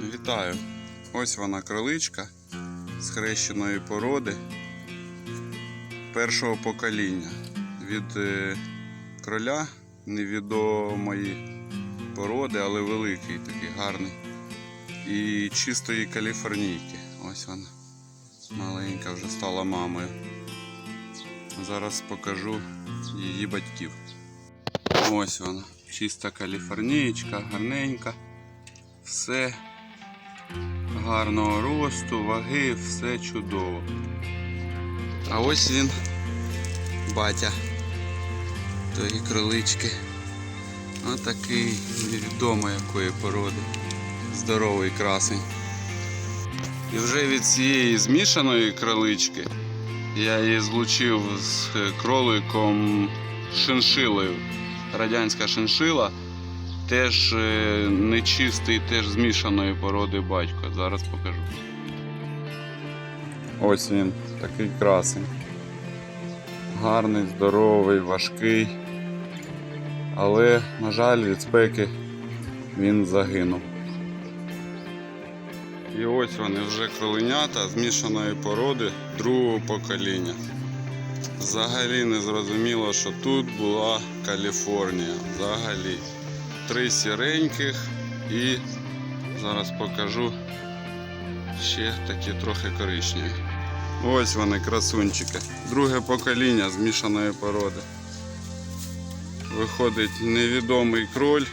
Вітаю! Ось вона кроличка з хрещеної породи першого покоління. Від е, кроля невідомої породи, але великий, такий гарний. І чистої каліфорнійки. Ось вона. Маленька вже стала мамою. Зараз покажу її батьків. Ось вона. Чиста каліфорнієчка, гарненька. Все гарного росту, ваги, все чудово. А ось він, батя тої кролички. Отакий невідомо якої породи. Здоровий красень. І вже від цієї змішаної кролички я її злучив з кроликом шиншилою. Радянська шиншила. Теж е, нечистий, теж змішаної породи батько. Зараз покажу. Ось він, такий красень. Гарний, здоровий, важкий. Але, на жаль, від спеки він загинув. І ось вони вже кроленята змішаної породи другого покоління. Взагалі не зрозуміло, що тут була Каліфорнія. Взагалі. Три сіреньких і зараз покажу ще такі трохи коричневі. Ось вони, красунчики. Друге покоління змішаної породи. Виходить невідомий кроль,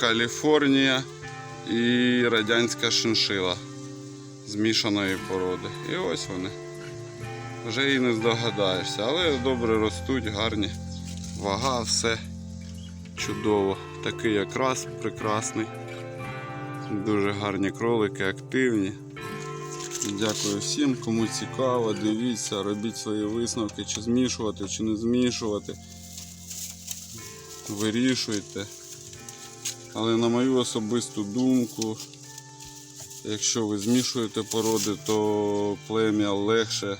Каліфорнія і радянська шиншила змішаної породи. І ось вони. Вже і не здогадаєшся, але добре ростуть, гарні. Вага, все чудово. Такий якраз прекрасний. Дуже гарні кролики, активні. Дякую всім, кому цікаво, дивіться, робіть свої висновки, чи змішувати, чи не змішувати. Вирішуйте. Але на мою особисту думку, якщо ви змішуєте породи, то плем'я легше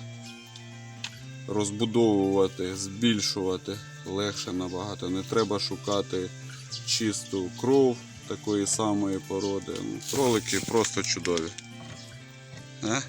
розбудовувати, збільшувати легше набагато. Не треба шукати чисту кров такої самої породи. Кролики просто чудові. А?